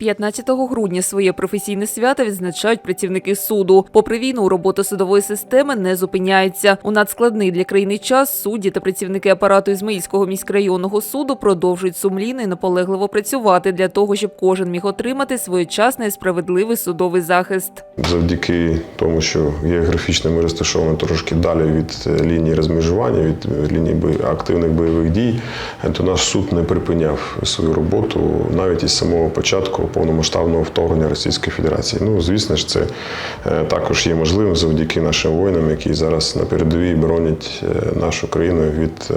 15 грудня своє професійне свято відзначають працівники суду. Попри війну, робота судової системи не зупиняється. У надскладний для країни час судді та працівники апарату Ізмаїльського міськрайонного суду продовжують сумлінно і наполегливо працювати для того, щоб кожен міг отримати своєчасний справедливий судовий захист. Завдяки тому, що географічно ми розташовані трошки далі від е, лінії розмежування, від е, лінії активних бойових дій, е, то наш суд не припиняв свою роботу навіть із самого початку повномасштабного вторгнення Російської Федерації. Ну, звісно ж, це е, також є можливим завдяки нашим воїнам, які зараз на передовій боронять е, нашу країну від е,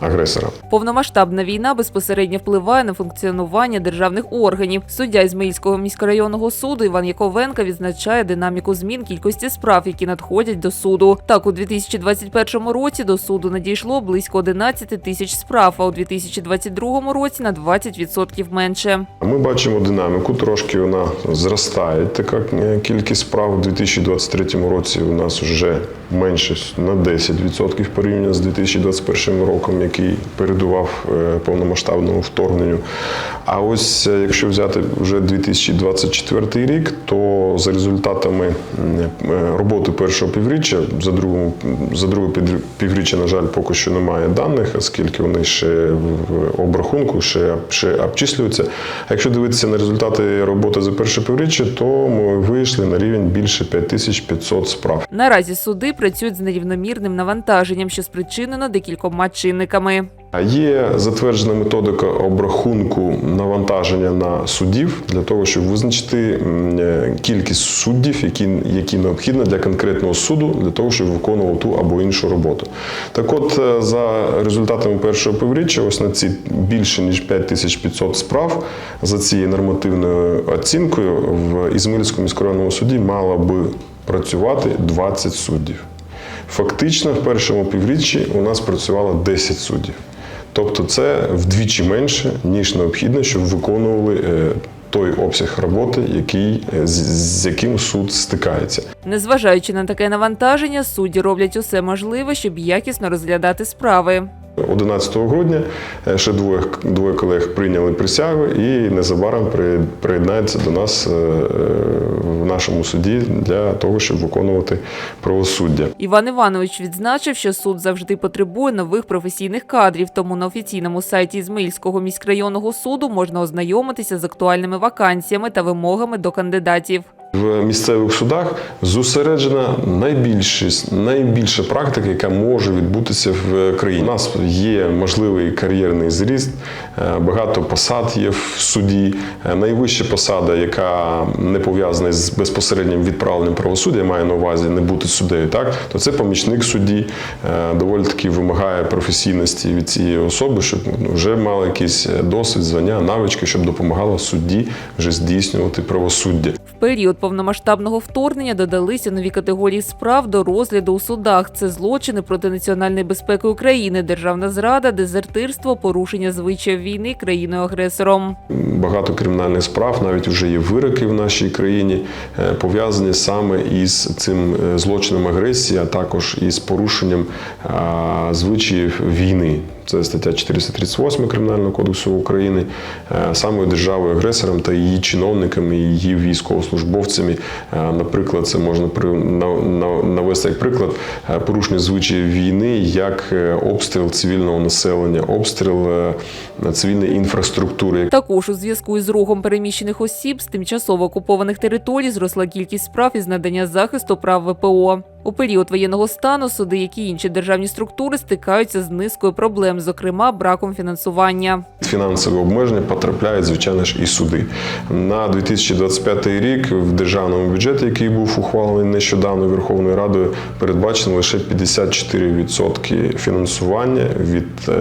агресора. Повномасштабна війна безпосередньо впливає на функціонування державних органів. Суддя Ізмаїльського міськрайонного суду Іван Яковенка відзначає динаміку змін кількості справ, які надходять до суду. Так, у 2021 році до суду надійшло близько 11 тисяч справ, а у 2022 році на 20% менше. Ми бачимо динаміку, трошки вона зростає. Така кількість справ у 2023 році у нас вже менше на 10% порівняно з 2021 роком, який передував е, повномасштабному вторгненню. А ось е, якщо взяти вже 2024 рік, то за результатами е, роботи першого півріччя, за другому за друге півріччя, на жаль, поки що немає даних, оскільки вони ще в обрахунку, ще, ще обчислюються. А якщо дивитися на результати роботи за перше півріччя, то ми вийшли на рівень більше 5500 справ. Наразі суди працюють з нерівномірним навантаженням, що спричинено декількома чинниками. Є затверджена методика обрахунку навантаження на суддів для того, щоб визначити е, кількість суддів, які, які необхідно для конкретного суду, для того, щоб виконував ту або іншу роботу. Так от, е, за результатами першого півріччя, ось на ці більше ніж 5500 справ, за цією нормативною оцінкою, в Ізмаїльському міськрайонному суді мало би працювати 20 суддів. Фактично, в першому півріччі у нас працювало 10 суддів. Тобто це вдвічі менше, ніж необхідно, щоб виконували е, той обсяг роботи, який, е, з, з яким суд стикається. Незважаючи на таке навантаження, судді роблять усе можливе, щоб якісно розглядати справи. 11 грудня е, ще двоє, двоє колег прийняли присягу і незабаром при- приєднаються до нас е, в нашому суді для того, щоб виконувати правосуддя. Іван Іванович відзначив, що суд завжди потребує нових професійних кадрів, тому на офіційному сайті Ізмаїльського міськрайонного суду можна ознайомитися з актуальними вакансіями та вимогами до кандидатів. В місцевих судах зосереджена найбільшість, найбільша практика, яка може відбутися в країні. У нас є можливий кар'єрний зріст, е, багато посад є в суді. Е, Найвища посада, яка не пов'язана з безпосереднім відправленням правосуддя, я маю на увазі не бути суддею, так то це помічник судді. Е, Доволі таки вимагає професійності від цієї особи, щоб вже мала якийсь досвід, звання, навички, щоб допомагала судді вже здійснювати правосуддя. В період повномасштабного вторгнення додалися нові категорії справ до розгляду у судах. Це злочини проти національної безпеки України, державна зрада, дезертирство, порушення звичаїв війни країною-агресором. Багато кримінальних справ, навіть вже є вироки в нашій країні, е, пов'язані саме із цим е, злочином агресії, а також із порушенням звичаїв війни. Це стаття 438 Кримінального кодексу України, е, самою державою агресором та її чиновниками, її військовослужбовцями. Е, Наприклад, це можна навести як приклад е, порушення звичаїв війни, як обстріл цивільного населення, обстріл цивільної інфраструктури. Також у зв'язку із рухом переміщених осіб з тимчасово окупованих територій зросла кількість справ із надання захисту прав ВПО. У період воєнного стану суди, як і інші державні структури, стикаються з низкою проблем, зокрема браком фінансування. Фінансові обмеження потрапляють, звичайно ж, і суди. На 2025 рік в державному бюджеті, який був ухвалений нещодавно Верховною Радою, передбачено лише 54% фінансування від е,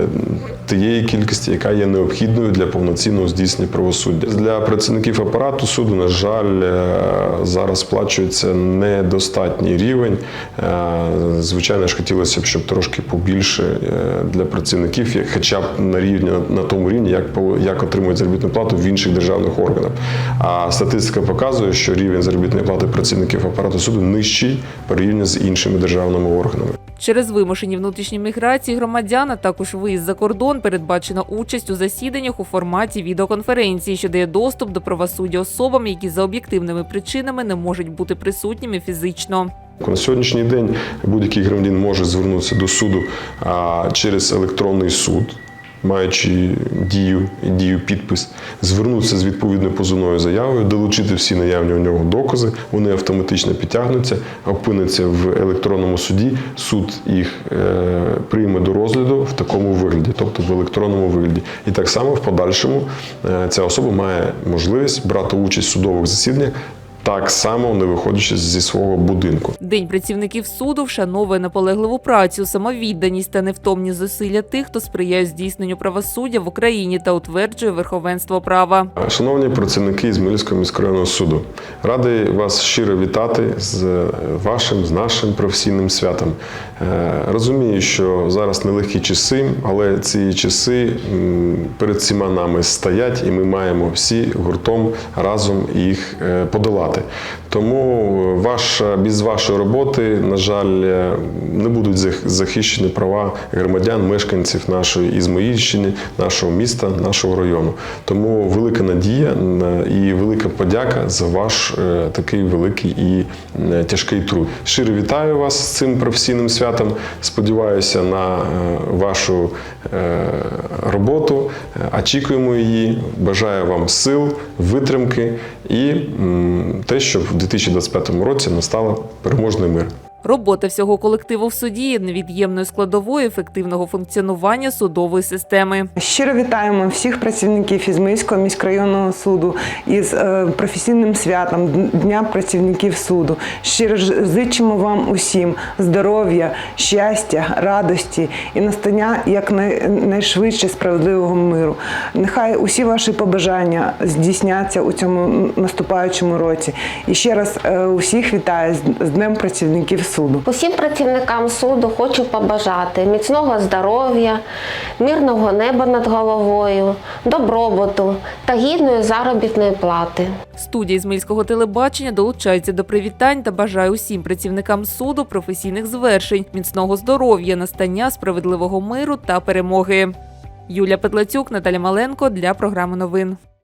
тієї кількості, яка є необхідною для повноцінного здійснення правосуддя. Для працівників апарату суду, на жаль, е, зараз сплачується недостатній рівень. Е, Звичайно ж, хотілося б, щоб трошки побільше е, для працівників, хоча б на рівні на тому рівні, як як отримують заробітну плату в інших державних органах. А статистика показує, що рівень заробітної плати працівників апарату суду нижчий порівняно з іншими державними органами. Через вимушені внутрішні міграції громадян, а також виїзд за кордон, передбачена участь у засіданнях у форматі відеоконференції, що дає доступ до правосуддя особам, які за об'єктивними причинами не можуть бути присутніми фізично. На сьогоднішній день будь-який громадян може звернутися до суду через електронний суд, маючи дію, дію підпис, звернутися з відповідною позовною заявою, долучити всі наявні у нього докази, вони автоматично підтягнуться, опиняться в електронному суді. Суд їх е, прийме до розгляду в такому вигляді, тобто в електронному вигляді. І так само в подальшому е, ця особа має можливість брати участь в судових засіданнях. Так само не виходячи зі свого будинку. День працівників суду вшановує наполегливу працю, самовідданість та невтомні зусилля тих, хто сприяє здійсненню правосуддя в Україні та утверджує верховенство права. Шановні працівники Ізмаїльського міськрайонного суду, радий вас щиро вітати з вашим, з нашим професійним святом. Е, Розумію, що зараз нелегкі часи, але ці часи перед всіма нами стоять, і ми маємо всі гуртом разом їх е, подолати. Тому ваша, без вашої роботи, на жаль, е, не будуть захищені права громадян, мешканців нашої Ізмаїльщини, нашого міста, нашого району. Тому велика надія і велика подяка за ваш е, такий великий і е, тяжкий труд. Щиро вітаю вас з цим професійним святом. Сподіваюся на е, вашу е, роботу. Е, Очікуємо її. Бажаю вам сил, витримки і те, щоб в 2025 році настала переможний мир. Робота всього колективу в суді є невід'ємною складовою ефективного функціонування судової системи. Щиро вітаємо всіх працівників Ізмаїльського міськрайонного суду із е, професійним святом Дня працівників суду. Щиро зичимо вам усім здоров'я, щастя, радості і настання якнайшвидше справедливого миру. Нехай усі ваші побажання здійсняться у цьому наступаючому році. І ще раз е, усіх вітаю з Днем працівників суду. Усім працівникам суду хочу побажати міцного здоров'я, мирного неба над головою, добробуту та гідної заробітної плати. Студія Ізмаїльського телебачення долучається до привітань та бажає усім працівникам суду професійних звершень, міцного здоров'я, настання справедливого миру та перемоги. Юлія Петлацюк, Наталя Маленко для програми новин.